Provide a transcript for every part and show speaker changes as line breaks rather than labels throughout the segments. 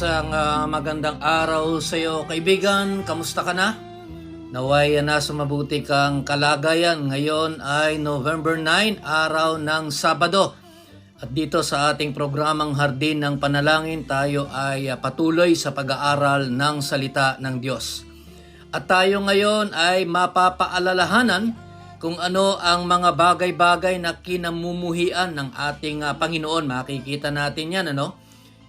Isang ah, magandang araw sa iyo, kaibigan. Kamusta ka na? Naway nasa mabuti kang kalagayan. Ngayon ay November 9, araw ng Sabado. At dito sa ating programang Hardin ng Panalangin, tayo ay ah, patuloy sa pag-aaral ng salita ng Diyos. At tayo ngayon ay mapapaalalahanan kung ano ang mga bagay-bagay na kinamumuhian ng ating ah, Panginoon. Makikita natin yan, ano?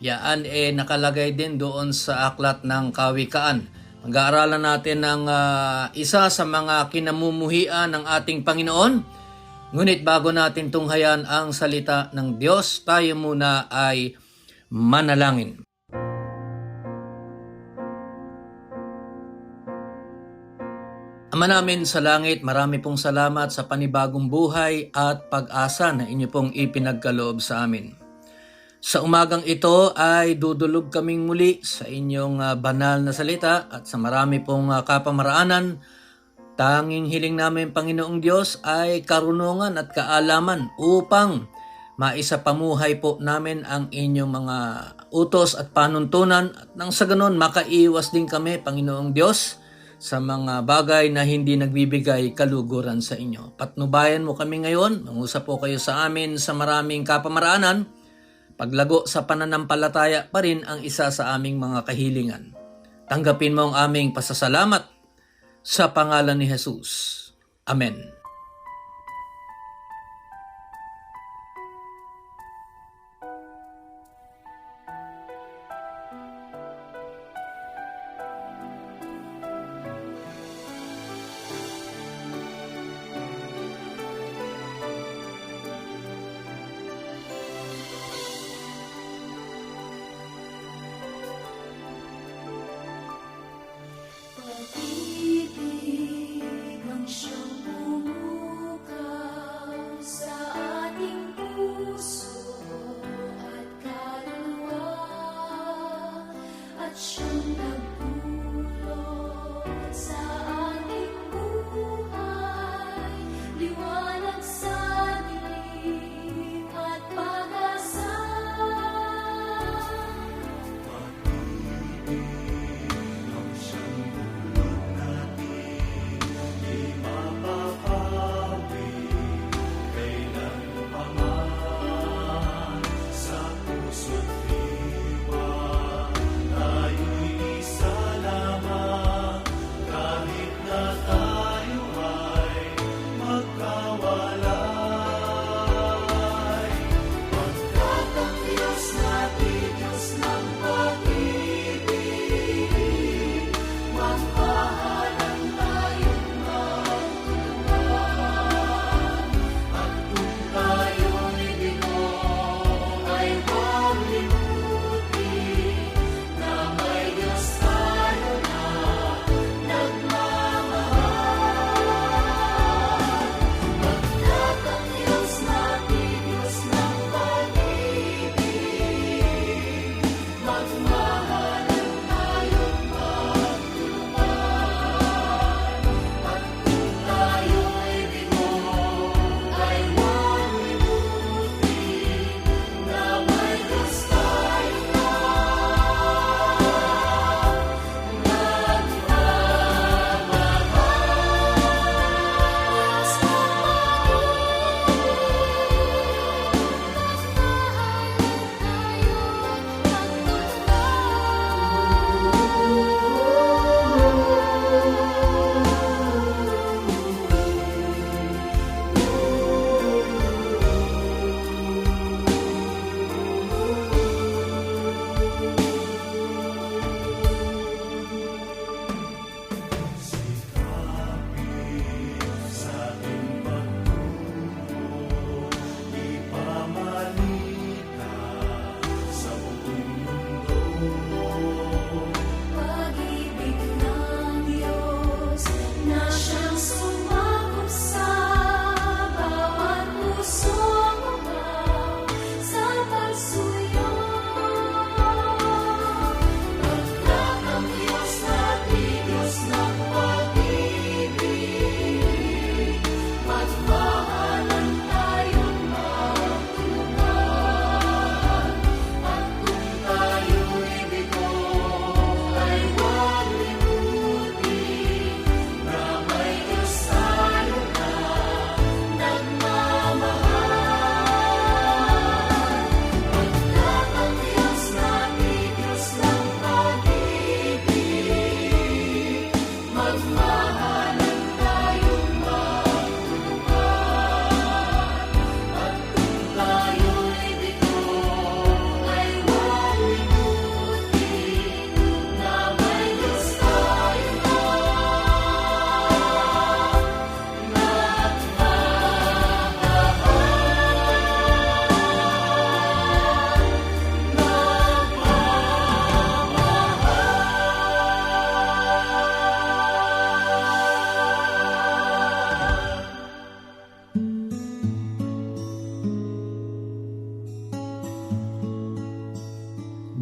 Yaan eh nakalagay din doon sa aklat ng kawikaan. Mag-aaralan natin ng ah, isa sa mga kinamumuhian ng ating Panginoon. Ngunit bago natin tunghayan ang salita ng Diyos, tayo muna ay manalangin. Ama namin sa langit, marami pong salamat sa panibagong buhay at pag-asa na inyo pong ipinagkaloob sa amin. Sa umagang ito ay dudulog kaming muli sa inyong ah, banal na salita at sa marami pong ah, kapamaraanan. Tanging hiling namin Panginoong Diyos ay karunungan at kaalaman upang maisa pamuhay po namin ang inyong mga utos at panuntunan at nang sa ganon makaiwas din kami Panginoong Diyos sa mga bagay na hindi nagbibigay kaluguran sa inyo. Patnubayan mo kami ngayon, mangusap po kayo sa amin sa maraming kapamaraanan, paglago sa pananampalataya pa rin ang isa sa aming mga kahilingan. Tanggapin mo ang aming pasasalamat sa pangalan ni Jesus. Amen.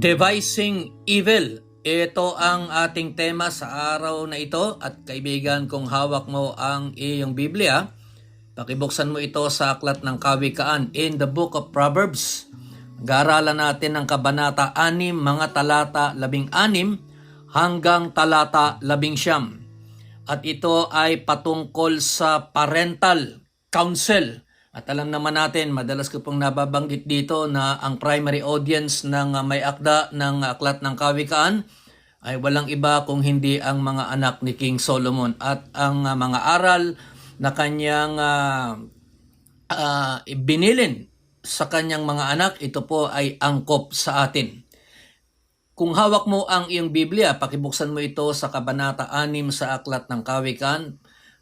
Devising Evil. Ito ang ating tema sa araw na ito at kaibigan kung hawak mo ang iyong Biblia, pakibuksan mo ito sa aklat ng Kawikaan in the book of Proverbs. Garalan natin ang kabanata 6, mga talata 16 hanggang talata 11. At ito ay patungkol sa parental counsel. At alam naman natin, madalas ko pong nababanggit dito na ang primary audience ng uh, may akda ng Aklat ng Kawikaan ay walang iba kung hindi ang mga anak ni King Solomon at ang uh, mga aral na kanyang uh, uh, binilin sa kanyang mga anak, ito po ay angkop sa atin. Kung hawak mo ang iyong Biblia, pakibuksan mo ito sa Kabanata 6 sa Aklat ng Kawikaan.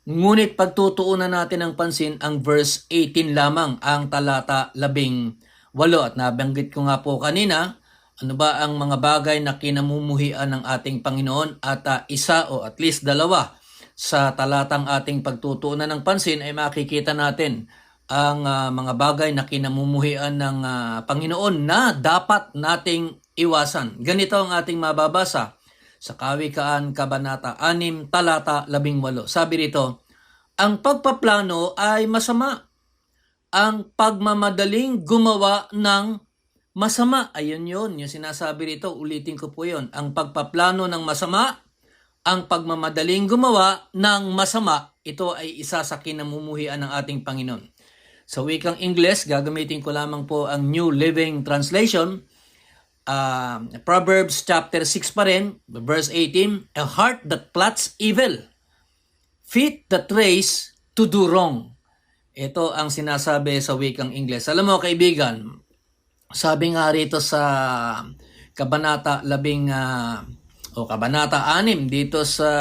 Ngunit pagtutuunan natin ang pansin ang verse 18 lamang, ang talata 18. At nabanggit ko nga po kanina, ano ba ang mga bagay na kinamumuhian ng ating Panginoon at uh, isa o at least dalawa sa talatang ating pagtutuunan ng pansin ay makikita natin ang uh, mga bagay na kinamumuhian ng uh, Panginoon na dapat nating iwasan. Ganito ang ating mababasa sa Kawikaan Kabanata 6, talata 18. Sabi rito, ang pagpaplano ay masama. Ang pagmamadaling gumawa ng masama. Ayun yun, yung sinasabi rito, ulitin ko po yun. Ang pagpaplano ng masama, ang pagmamadaling gumawa ng masama, ito ay isa sa kinamumuhian ng ating Panginoon. Sa wikang Ingles, gagamitin ko lamang po ang New Living Translation uh, Proverbs chapter 6 pa rin, verse 18, A heart that plots evil, feet that race to do wrong. Ito ang sinasabi sa wikang Ingles. Alam mo kaibigan, sabi nga rito sa Kabanata 10 uh, o Kabanata 6 dito sa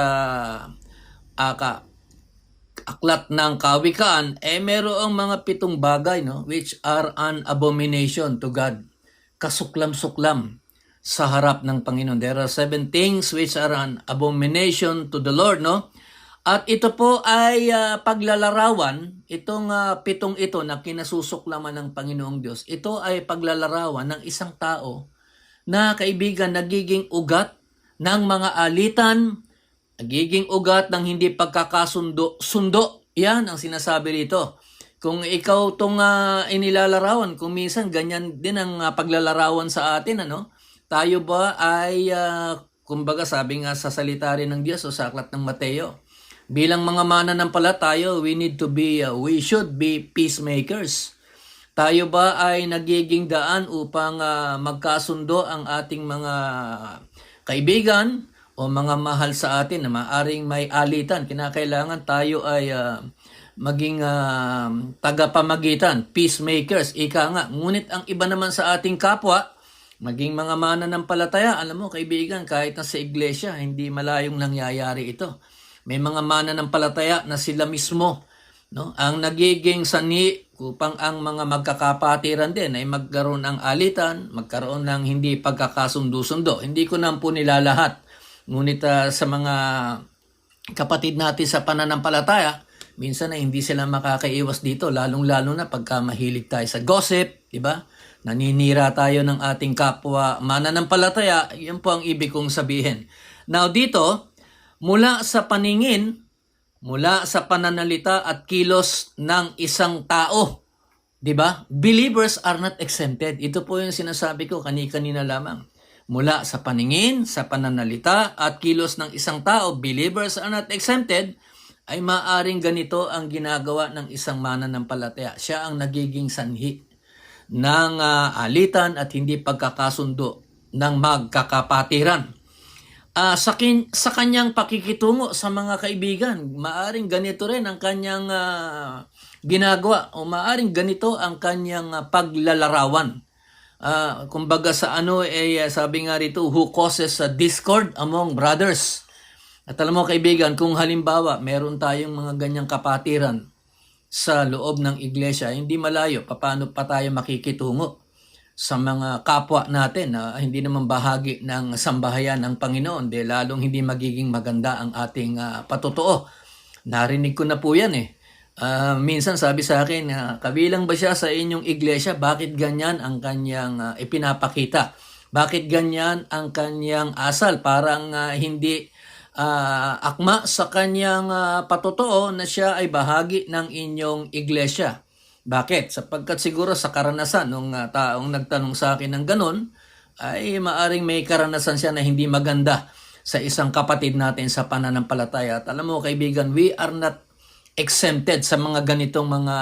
aka aklat ng kawikaan eh merong mga pitong bagay no which are an abomination to God kasuklam-suklam sa harap ng Panginoon. There are seven things which are an abomination to the Lord, no? At ito po ay uh, paglalarawan, itong uh, pitong ito na kinasusuklaman ng Panginoong Diyos, ito ay paglalarawan ng isang tao na kaibigan nagiging ugat ng mga alitan, nagiging ugat ng hindi pagkakasundo. Sundo, yan ang sinasabi rito. Kung ikaw tong uh, inilalarawan, kung minsan ganyan din ang uh, paglalarawan sa atin, ano? Tayo ba ay, uh, kumbaga sabi nga sa salita rin ng Diyos o sa aklat ng Mateo, bilang mga mananampalataya, we need to be, uh, we should be peacemakers. Tayo ba ay nagiging daan upang uh, magkasundo ang ating mga kaibigan o mga mahal sa atin na maaring may alitan? Kinakailangan tayo ay uh, maging uh, tagapamagitan, peacemakers, ika nga. Ngunit ang iba naman sa ating kapwa, maging mga mananampalataya, alam mo kaibigan, kahit na sa iglesia, hindi malayong nangyayari ito. May mga mananampalataya na sila mismo, no? ang nagiging sani upang ang mga magkakapatiran din ay magkaroon ng alitan, magkaroon ng hindi pagkakasundo-sundo. Hindi ko na po nilalahat. Ngunit uh, sa mga kapatid natin sa pananampalataya, minsan ay hindi sila makakaiwas dito, lalong-lalo na pagka mahilig tayo sa gossip, di ba? Naninira tayo ng ating kapwa mananampalataya, yan po ang ibig kong sabihin. Now dito, mula sa paningin, mula sa pananalita at kilos ng isang tao, di ba? Believers are not exempted. Ito po yung sinasabi ko kani-kanina lamang. Mula sa paningin, sa pananalita at kilos ng isang tao, believers are not exempted, ay maaring ganito ang ginagawa ng isang mananampalataya. Siya ang nagiging sanhi ng uh, alitan at hindi pagkakasundo ng magkakapatiran. Uh, sa, kin- sa kanyang pakikitungo sa mga kaibigan, maaring ganito rin ang kanyang uh, ginagawa o maaring ganito ang kanyang uh, paglalarawan. Uh, kumbaga sa ano, eh, sabi nga rito, who causes a discord among brothers. At alam mo kaibigan, kung halimbawa meron tayong mga ganyang kapatiran sa loob ng iglesia, hindi malayo, paano pa tayo makikitungo sa mga kapwa natin na hindi naman bahagi ng sambahayan ng Panginoon, de lalong hindi magiging maganda ang ating uh, patotoo. Narinig ko na po yan eh. Uh, minsan sabi sa akin, uh, kabilang ba siya sa inyong iglesia? Bakit ganyan ang kanyang uh, ipinapakita? Bakit ganyan ang kanyang asal? Parang ah, hindi ah, akma sa kanyang ah, patotoo na siya ay bahagi ng inyong iglesia. Bakit? Sapagkat siguro sa karanasan ng taong nagtanong sa akin ng ganun, ay maaring may karanasan siya na hindi maganda sa isang kapatid natin sa pananampalataya. At alam mo kaibigan, we are not exempted sa mga ganitong mga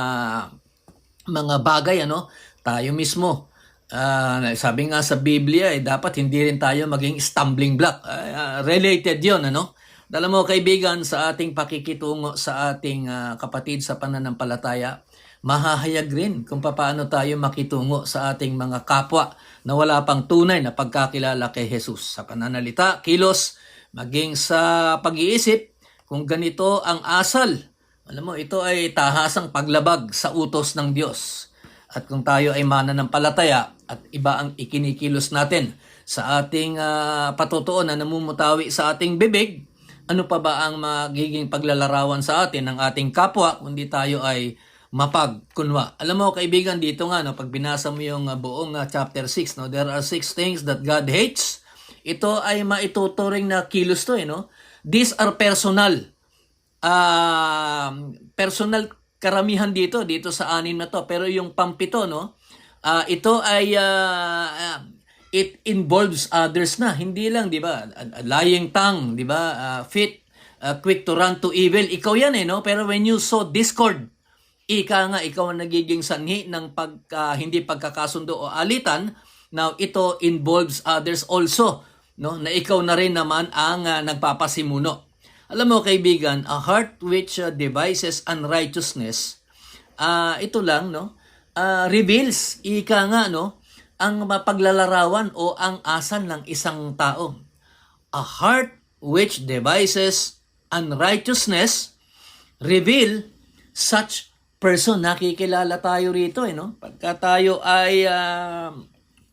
mga bagay ano tayo mismo Ah, sabi nga sa Biblia eh, dapat hindi rin tayo maging stumbling block. Ah, related yon ano? Alam mo kaibigan sa ating pakikitungo sa ating ah, kapatid sa pananampalataya mahahayag rin kung paano tayo makitungo sa ating mga kapwa na wala pang tunay na pagkakilala kay Jesus. Sa pananalita, kilos, maging sa pag-iisip kung ganito ang asal alam mo, ito ay tahasang paglabag sa utos ng Diyos. At kung tayo ay mananampalataya at iba ang ikinikilos natin sa ating ah, patutuo na namumutawi sa ating bibig, ano pa ba ang magiging paglalarawan sa atin ng ating kapwa kundi tayo ay mapagkunwa. Alam mo kaibigan dito nga no pag binasa mo yung ah, buong ah, chapter 6 no there are six things that God hates. Ito ay maituturing na kilos to eh no. These are personal um, personal karamihan dito dito sa anim na to pero yung pampito no ah, ito ay ah, it involves others na. Hindi lang di ba? Lying tongue di ba? Ah, fit ah, quick to run to evil. Ikaw yan eh no? Pero when you sow discord ika nga ikaw ang nagiging sanhi ng pagka, hindi pagkakasundo o alitan. Now ito involves others also no? Na ikaw na rin naman ang ah, nagpapasimuno. Alam mo kaibigan, a heart which uh, devises unrighteousness, ah ito lang no, ah, reveals ika nga no, ang mapaglalarawan o ang asal ng isang tao. A heart which devises unrighteousness reveal such person. Nakikilala tayo rito eh no. Pagka tayo ay ah,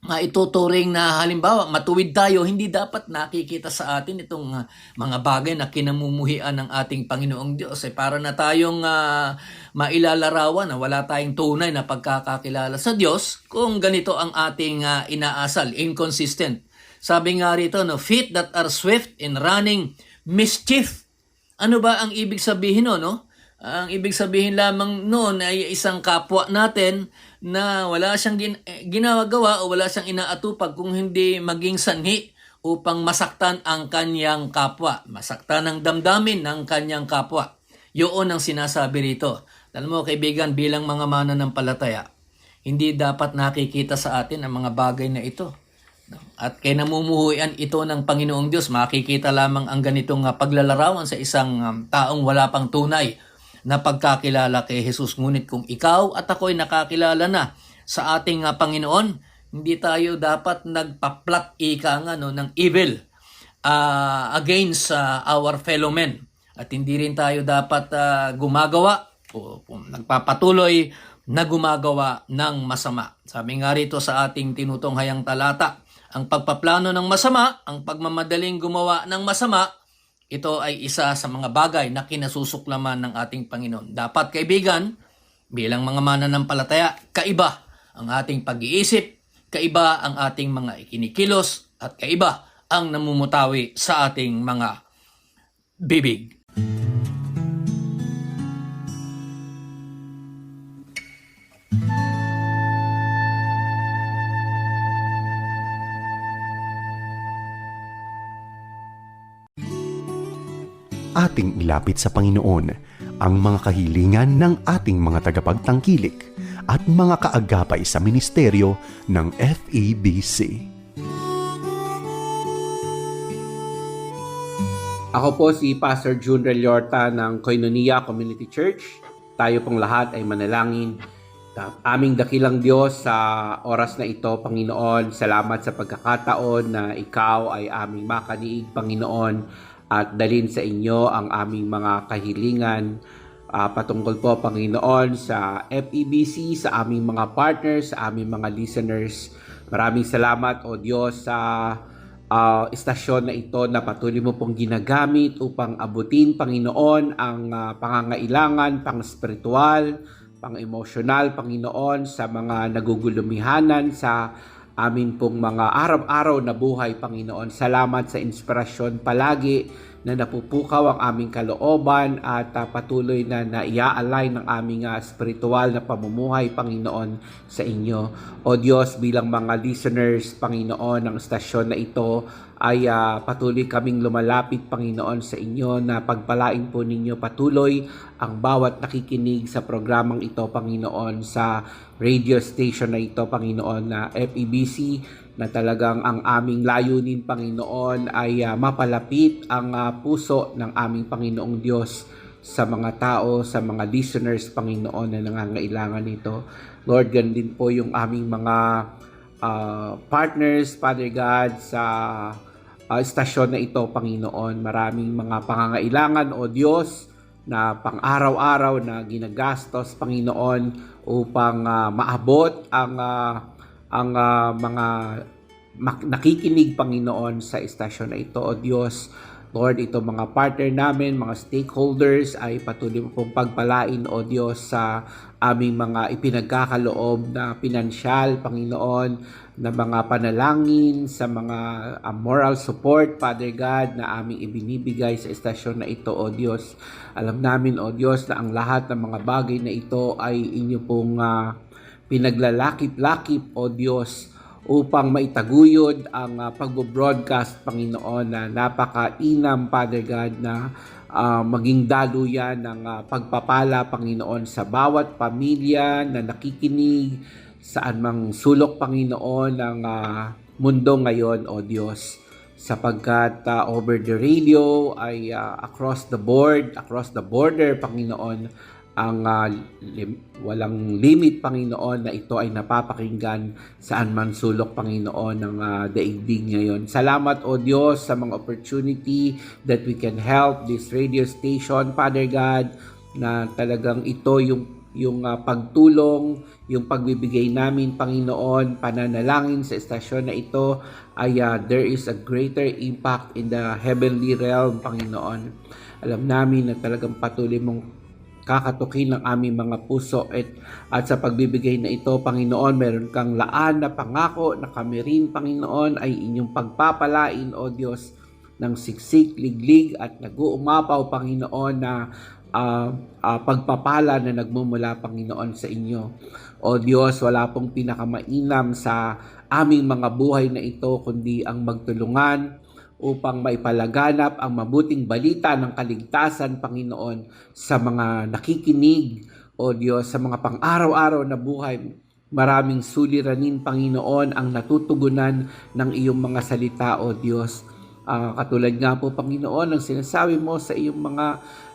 maituturing na halimbawa matuwid tayo hindi dapat nakikita sa atin itong ah, mga bagay na kinamumuhian ng ating Panginoong Diyos. Eh para na tayong ah, mailalarawan na wala tayong tunay na pagkakakilala sa Diyos kung ganito ang ating ah, inaasal inconsistent. Sabi nga rito no feet that are swift in running mischief. Ano ba ang ibig sabihin no no ang ibig sabihin lamang noon ay isang kapwa natin na wala siyang eh, ginagawa o wala siyang inaatupag kung hindi maging sanhi upang masaktan ang kanyang kapwa. Masaktan ang damdamin ng kanyang kapwa. Yun ang sinasabi rito. Alam mo kaibigan, bilang mga mananampalataya, hindi dapat nakikita sa atin ang mga bagay na ito. At kay namumuhuyan ito ng Panginoong Diyos, makikita lamang ang ganitong ah, paglalarawan sa isang um, taong wala pang tunay na pagkakilala kay Jesus. Ngunit kung ikaw at ako ay nakakilala na sa ating ah, Panginoon, hindi tayo dapat nagpa-plot ika nga no, ng evil ah, against ah, our fellow men. At hindi rin tayo dapat ah, gumagawa o, o nagpapatuloy na gumagawa ng masama. Sabi nga rito sa ating tinutunghayang talata, ang pagpaplano ng masama, ang pagmamadaling gumawa ng masama, ito ay isa sa mga bagay na kinasusuklaman ng ating Panginoon. Dapat kaibigan, bilang mga mananampalataya, kaiba ang ating pag-iisip, kaiba ang ating mga ikinikilos, at kaiba ang namumutawi sa ating mga bibig.
Ating ilapit sa Panginoon ang mga kahilingan ng ating mga tagapagtangkilik at mga kaagapay sa ministeryo ng FEBC.
Ako po si Pastor June Reliorta ng Koinonia Community Church. Tayo pong lahat ay manalangin. Aming dakilang Diyos sa oras na ito, Panginoon, salamat sa pagkakataon na ikaw ay aming makaniig, Panginoon, at dalin sa inyo ang aming mga kahilingan Ah, patungkol po, Panginoon, sa FEBC, sa aming mga partners, sa aming mga listeners. Maraming salamat, O Diyos, sa ah, istasyon na ito na patuloy mo pong ginagamit upang abutin, Panginoon, ang ah, pangangailangan pang spiritual, pang emosyonal, Panginoon, sa mga nagugulumihanan sa amin pong mga araw-araw na buhay, Panginoon. Salamat sa inspirasyon palagi na napupukaw ang aming kalooban at ah, patuloy na naia-align ng aming ah, spiritual na pamumuhay, Panginoon, sa inyo. O Diyos, bilang mga listeners, Panginoon, ng stasyon na ito, ay ah, patuloy kaming lumalapit, Panginoon, sa inyo na pagpalain po ninyo patuloy ang bawat nakikinig sa programang ito, Panginoon, sa radio station na ito, Panginoon, na FEBC, na talagang ang aming layunin, Panginoon, ay ah, mapalapit ang ah, puso ng aming Panginoong Diyos sa mga tao, sa mga listeners, Panginoon, na nangangailangan nito. Lord, ganun din po yung aming mga ah, partners, Father God, sa ah, istasyon na ito, Panginoon. Maraming mga pangangailangan, O Diyos, na pang-araw-araw na ginagastos, Panginoon, upang ah, maabot ang ah, ang ah, mga mak- nakikinig, Panginoon, sa istasyon na ito, O Diyos. Lord, ito mga partner namin, mga stakeholders ay patuloy pong pagpalain, O Diyos, sa aming mga ipinagkakaloob na pinansyal, Panginoon, na mga panalangin, sa mga ah, moral support, Father God, na aming ibinibigay sa estasyon na ito, O Diyos. Alam namin, O Diyos, na ang lahat ng mga bagay na ito ay inyo pong ah, pinaglalakip-lakip, O Diyos, upang maitaguyod ang uh, pagbo-broadcast, Panginoon, na napakainam, Father God, na ah, maging daluyan ng ah, pagpapala, Panginoon, sa bawat pamilya na nakikinig, saan mang sulok, Panginoon, ng ah, mundo ngayon, O Diyos. Sapagkat ah, over the radio ay ah, across the board, across the border, Panginoon, ang ah, lim- walang limit, Panginoon, na ito ay napapakinggan saan man sulok, Panginoon, ng ah, daigdig ngayon. Salamat, O Diyos, sa mga opportunity that we can help this radio station, Father God, na talagang ito yung yung ah, pagtulong, yung pagbibigay namin, Panginoon, pananalangin sa estasyon na ito, ay ah, there is a greater impact in the heavenly realm, Panginoon. Alam namin na talagang patuloy mong kakatukin ng aming mga puso at, at sa pagbibigay na ito, Panginoon, meron kang laan na pangako na kami rin, Panginoon, ay inyong pagpapalain, O Diyos, ng siksik, liglig at nag-uumapaw, Panginoon, na ah, ah, pagpapala na nagmumula, Panginoon, sa inyo. O Diyos, wala pong pinakamainam sa aming mga buhay na ito, kundi ang magtulungan upang maipalaganap ang mabuting balita ng kaligtasan, Panginoon, sa mga nakikinig, O Diyos, sa mga pang-araw-araw na buhay. Maraming suliranin, Panginoon, ang natutugunan ng iyong mga salita, O Diyos. Ah, katulad nga po, Panginoon, ang sinasabi mo sa iyong mga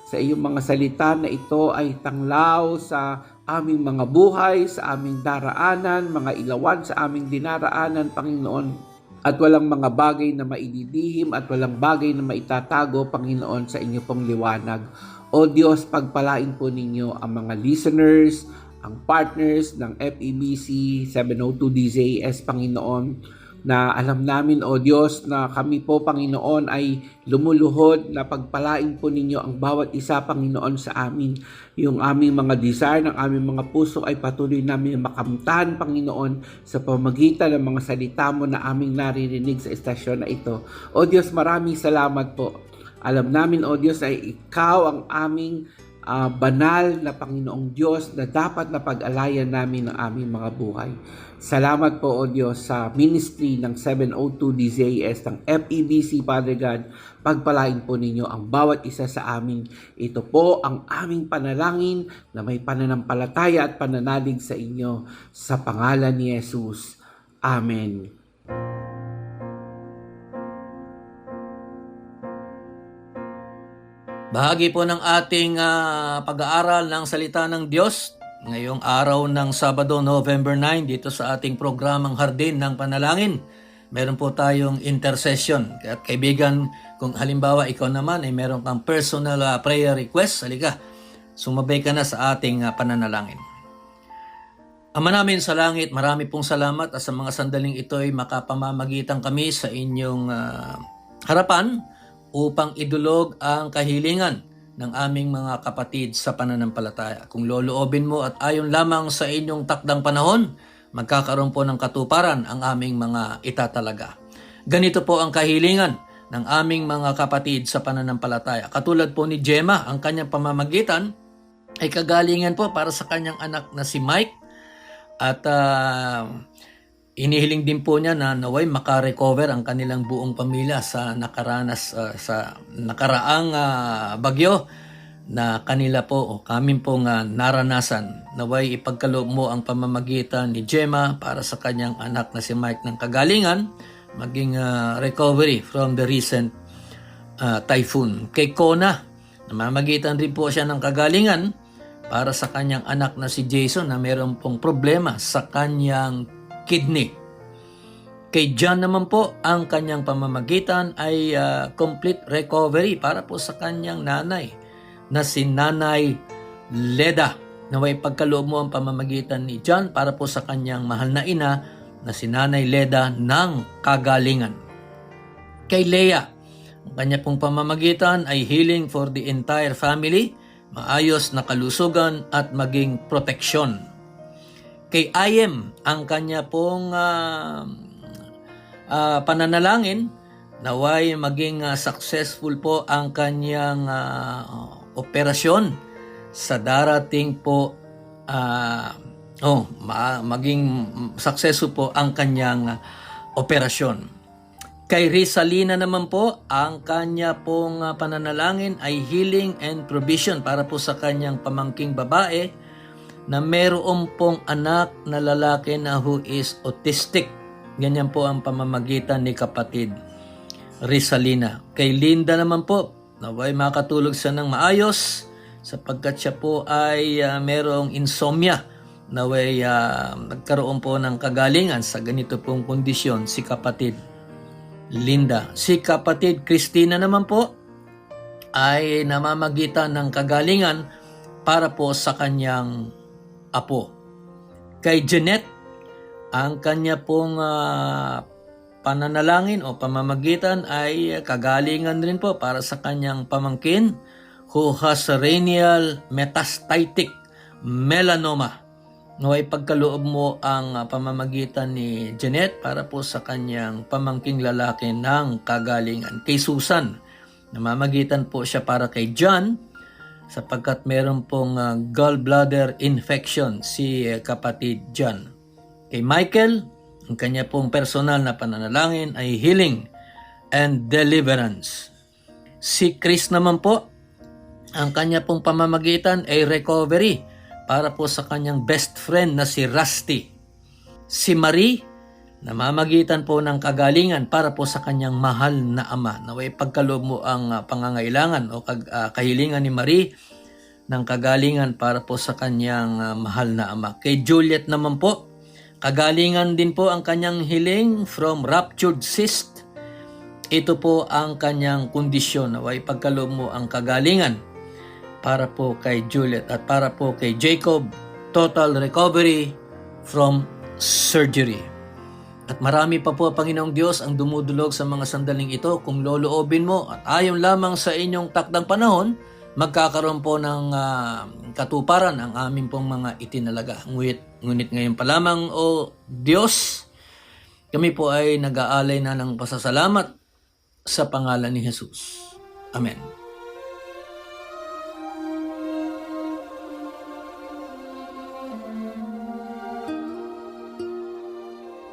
sa iyong mga salita na ito ay tanglaw sa aming mga buhay, sa aming daraanan, mga ilawan sa aming dinaraanan, Panginoon at walang mga bagay na maididihim at walang bagay na maitatago, Panginoon, sa inyo pong liwanag. O Diyos, pagpalain po ninyo ang mga listeners, ang partners ng FEBC 702 DZS, Panginoon, na alam namin, O Diyos, na kami po, Panginoon, ay lumuluhod na pagpalain po ninyo ang bawat isa, Panginoon, sa amin. Yung aming mga desire ng aming mga puso ay patuloy namin makamtan, Panginoon, sa pamagitan ng mga salita mo na aming naririnig sa estasyon na ito. O Diyos, maraming salamat po. Alam namin, O Diyos, ay ikaw ang aming ah, banal na Panginoong Diyos na dapat na pag-alayan namin ng aming mga buhay. Salamat po, O Diyos, sa ministry ng 702 DZS ng FEBC, Father God. Pagpalain po ninyo ang bawat isa sa amin. Ito po ang aming panalangin na may pananampalataya at pananalig sa inyo. Sa pangalan ni Jesus. Amen.
Bahagi po ng ating ah, pag-aaral ng salita ng Diyos ngayong araw ng Sabado, November 9 dito sa ating programang Hardin ng Panalangin. Meron po tayong intercession. Kaya kaibigan, kung halimbawa ikaw naman ay meron kang personal ah, prayer request, halika, sumabay ka na sa ating ah, pananalangin. Ama namin sa langit, marami pong salamat at sa mga sandaling ito ay makapamamagitan kami sa inyong ah, harapan upang idulog ang kahilingan ng aming mga kapatid sa pananampalataya. Kung loloobin mo at ayon lamang sa inyong takdang panahon, magkakaroon po ng katuparan ang aming mga itatalaga. Ganito po ang kahilingan ng aming mga kapatid sa pananampalataya. Katulad po ni Gemma, ang kanyang pamamagitan ay kagalingan po para sa kanyang anak na si Mike at ah, inihiling din po niya na naway makarecover ang kanilang buong pamilya sa nakaranas ah, sa nakaraang ah, bagyo na kanila po o kami po nga naranasan. Naway ipagkaloob mo ang pamamagitan ni Gemma para sa kanyang anak na si Mike ng kagalingan maging ah, recovery from the recent ah, typhoon. Kay Kona, namamagitan rin po siya ng kagalingan para sa kanyang anak na si Jason na mayroon pong problema sa kanyang kidney. Kay John naman po, ang kanyang pamamagitan ay ah, complete recovery para po sa kanyang nanay na si Nanay Leda. Naway pagkaloob mo ang pamamagitan ni John para po sa kanyang mahal na ina na si Nanay Leda ng kagalingan. Kay Leah, ang kanya pong pamamagitan ay healing for the entire family, maayos na kalusugan at maging proteksyon. Kay Ayem, ang kanya pong ah, ah, pananalangin, naway maging ah, successful po ang kanyang ah, operasyon sa darating po ah, oh, ma- maging successful po ang kanyang ah, operasyon. Kay Rizalina naman po, ang kanya pong ah, pananalangin ay healing and provision para po sa kanyang pamangking babae na meron pong anak na lalaki na who is autistic. Ganyan po ang pamamagitan ni kapatid Rizalina. Kay Linda naman po, naway makatulog siya ng maayos sapagkat siya po ay ah, merong insomnia. Naway ah, nagkaroon po ng kagalingan sa ganito pong kondisyon si kapatid Linda. Si kapatid Christina naman po ay namamagitan ng kagalingan para po sa kanyang apo. Kay Jeanette, ang kanya pong ah, pananalangin o pamamagitan ay kagalingan rin po para sa kanyang pamangkin who has renal metastatic melanoma. Naway pagkaloob mo ang ah, pamamagitan ni Jeanette para po sa kanyang pamangking lalaki ng kagalingan. Kay Susan, namamagitan po siya para kay John sapagkat meron pong ah, gallbladder infection si eh, kapatid John. Kay Michael, ang kanya pong personal na pananalangin ay healing and deliverance. Si Chris naman po, ang kanya pong pamamagitan ay recovery para po sa kanyang best friend na si Rusty. Si Marie, namamagitan po ng kagalingan para po sa kanyang mahal na ama. Naway pagkaloob mo ang ah, pangangailangan o ah, kahilingan ni Marie ng kagalingan para po sa kanyang ah, mahal na ama. Kay Juliet naman po, kagalingan din po ang kanyang hiling from ruptured cyst. Ito po ang kanyang kondisyon. Naway pagkaloob mo ang kagalingan para po kay Juliet at para po kay Jacob, total recovery from surgery. At marami pa po, Panginoong Diyos, ang dumudulog sa mga sandaling ito kung loloobin mo at ayon lamang sa inyong takdang panahon, magkakaroon po ng ah, katuparan ang aming pong mga itinalaga. Ngunit, ngunit ngayon pa lamang, O Diyos, kami po ay nag-aalay na ng pasasalamat sa pangalan ni Jesus. Amen.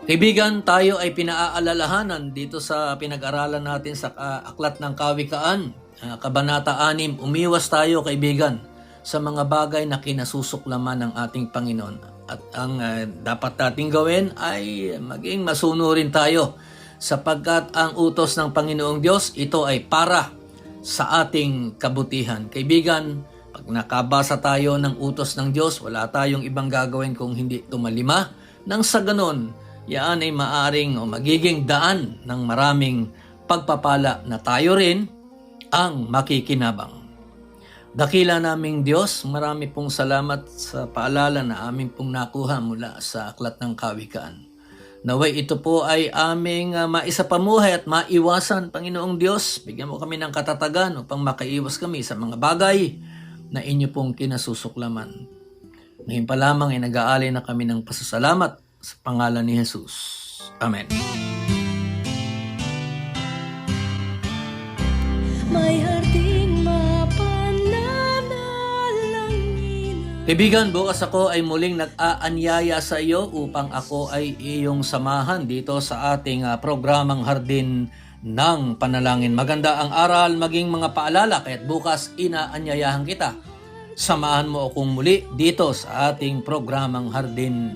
Kaibigan, tayo ay pinaaalalahanan dito sa pinag-aralan natin sa ah, Aklat ng Kawikaan, ah, Kabanata 6. Umiwas tayo, kaibigan, sa mga bagay na kinasusuklaman ng ating Panginoon. At ang ah, dapat nating gawin ay maging masunurin tayo sapagkat ang utos ng Panginoong Diyos, ito ay para sa ating kabutihan. Kaibigan, pag nakabasa tayo ng utos ng Diyos, wala tayong ibang gagawin kung hindi tumalima. Nang sa ganon, yan ay maaring o magiging daan ng maraming pagpapala na tayo rin ang makikinabang. Dakila naming Diyos, marami pong salamat sa paalala na aming pong nakuha mula sa Aklat ng Kawikaan. Naway ito po ay aming uh, maisapamuhay at maiwasan, Panginoong Diyos. Bigyan mo kami ng katatagan upang makaiwas kami sa mga bagay na inyo pong kinasusuklaman. Ngayon pa lamang ay nag-aalay na kami ng pasasalamat
Sa pangalan ni Jesus. Amen.
May harding
Kaibigan, bukas ako ay muling nag-aanyaya sa iyo upang ako ay iyong samahan dito sa ating ah, programang Hardin ng Panalangin. Maganda ang aral, maging mga paalala, kaya't bukas inaanyayahan kita. Samahan mo akong muli dito sa ating programang Hardin